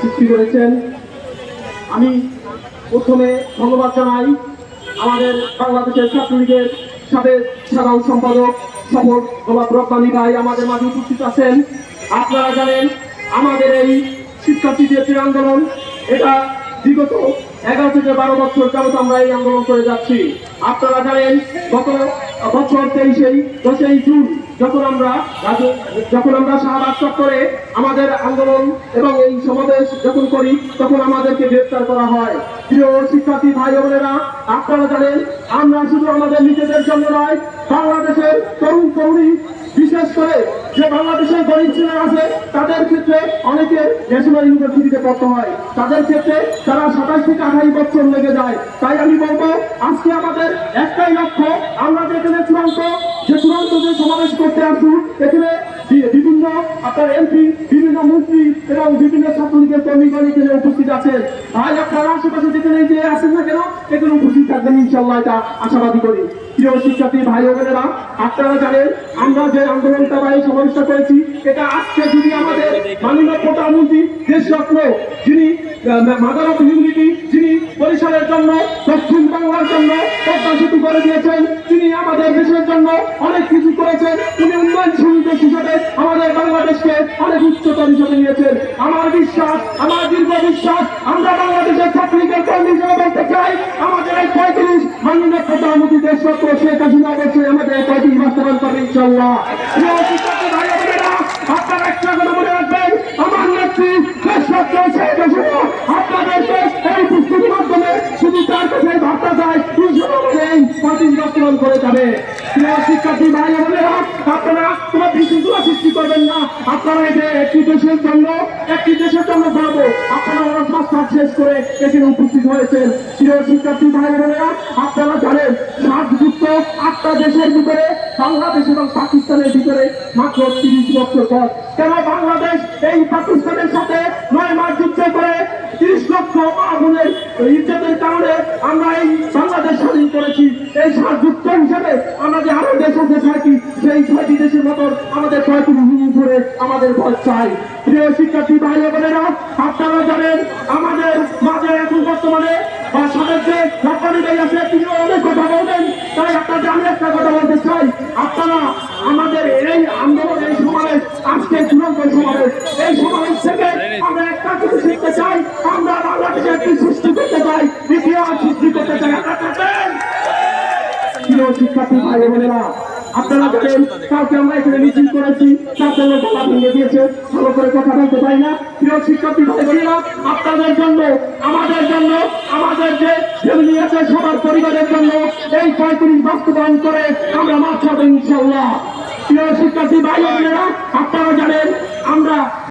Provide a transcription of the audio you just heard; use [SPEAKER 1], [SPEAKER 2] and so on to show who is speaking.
[SPEAKER 1] সৃষ্টি করেছেন আমি প্রথমে ধন্যবাদ জানাই আমাদের বাংলাদেশের ছাত্রলীগের সাবেক সাধারণ সম্পাদক সফর গোলাপ রব্বানি ভাই আমাদের মাঝে উপস্থিত আছেন। আপনারা জানেন আমাদের এই শিক্ষার্থীদের যে আন্দোলন, এটা বিগত এগারো থেকে বারো বছর যাবত আমরা এই আন্দোলন করে যাচ্ছি। আপনারা জানেন গত বছর তেইশেই, দশই জুন, যখন আমরা যখন আমরা শাহবাগ চত্বরে আমাদের আন্দোলন এবং এই সমাবেশ যখন করি, তখন আমাদেরকে গ্রেফতার করা হয়। প্রিয় শিক্ষার্থী ভাই বোনেরা, আপনারা জানেন, আমরা শুধু আমাদের নিজেদের জন্য নয়, বাংলাদেশের তরুণ তরুণী, বিশেষ করে যে বাংলাদেশের গরিব ছেলে আছে, তাদের ক্ষেত্রে অনেকে ন্যাশনাল ইউনিভার্সিটিতে পড়তে হয়। তাদের ক্ষেত্রে তারা সাতাশ থেকে আঠাশ বছর লেগে যায়। তাই আমি বলব, আজকে আমাদের একটাই লক্ষ্য যেখানে চূড়ান্ত, যে চূড়ান্ত যে সমাবেশ করতে আসছি এখানে বিভিন্ন আপনার এমপি বিভিন্ন মন্ত্রী এবং বিভিন্ন ছাত্রলীগের কর্মীগণ এখানে উপস্থিত আছেন ভাই, আপনারা আশেপাশে যেখানে যে আছেন না কেন, এখানে উপস্থিত থাকবেন ইনশাল্লাহ এটা আশাবাদী করি। প্রিয় শিক্ষার্থী, ভাই বোনেরা, আপনারা জানেন, আমরা যে আন্দোলনটা বা এই সমাবেশটা করেছি, এটা আজকে যদি আমাদের মাননীয় প্রধানমন্ত্রী দেশরত্ন, যিনি মাদার অফ ইউনিটি, যিনি বরিশালের জন্য সেতু করে দিয়েছেন। তিনি আমাদের দেশের জন্য অনেক কিছু করেছেন। তিনি উন্নয়নশীল দেশ হিসেবে আমাদের বাংলাদেশকে অনেক উচ্চতর হিসেবে নিয়েছেন। আমার বিশ্বাস, আমার দীর্ঘ বিশ্বাস, আমরা বাংলাদেশের ছাত্রলীগের কর্মী হিসেবে বলতে চাই, আমাদের এই পঁয়ত্রিশ মাননীয় প্রধানমন্ত্রী দেশরত্ন শেখ হাসিনা অবশ্যই আমাদের পঁয়ত্রিশ বাস্তবায়ন করবে ইনশাল্লাহ আপনারা একটা কথা মনে রাখবেন, আমার নেত্রী দেশরত্ন শেখ হাসিনা আপনাদেরকে এই পুস্তির মাধ্যমে শুধু তার কাছে ভাবতে চাই ইনশাল্লাহ আমাদের এই পঁয়ত্রিশ যাবে। শিক্ষার্থী ভাই বোনেরা আপনারা কোনো বিশৃঙ্খলা সৃষ্টি করবেন না। আপনারা এই একটি দেশের জন্য, একটি দেশের জন্য করব আপনারা মাস্টার শেষ করে এখানে উপস্থিত হয়েছেন। প্রিয় শিক্ষার্থী ভাই বোনেরা আপনারা জানেন সাতযুক্ত আটটা দেশের ভিতরে, বাংলাদেশ এবং পাকিস্তানের ভিতরে মাত্র তিরিশ বছর পর কেন বাংলাদেশ এই পাকিস্তানের সাথে নয় মাস যুদ্ধ করে তিরিশ লক্ষ মা বোনের ইজ্জতের কারণে আমরা এই করেছি এই সাতযুক্ত হিসেবে আমরা যে আরও দেশ আছে ছয়টি। সেই ছয়টি দেশের মতন আমাদের পঁয়ত্রিশ মিনিট ধরে আমাদের ভয় চাই। প্রিয় শিক্ষার্থী ভাই বোনেরা, আপনারা জানেন আমাদের মাঝে এখন বর্তমানে বা আছে তিনি অনেক কথা বলবেন। তাই আপনাদের আমি একটা কথা বলতে চাই। আপনারা আমাদের এই আন্দোলন, এই সমাবেশ আজকে চূড়ান্ত সমাবেশ, এই সমাবেশ থেকে আমরা একটা কিছু শিখতে চাই। আমরা বাংলাদেশে একটি সৃষ্টি করতে চাই। ইতিহাস সৃষ্টি করতে চাই আপনারা থাকবেন আপনাদের জন্য, আমাদের জন্য, আমাদের যে ফ্যামিলি আছে, সবার পরিবারের জন্য এই পঁয়ত্রিশ বাস্তবায়ন করে আমরা মাছ হবে ইনশাল্লাহ প্রিয় শিক্ষার্থী ভাই বোনেরা, আপনারা জানেন, আমরা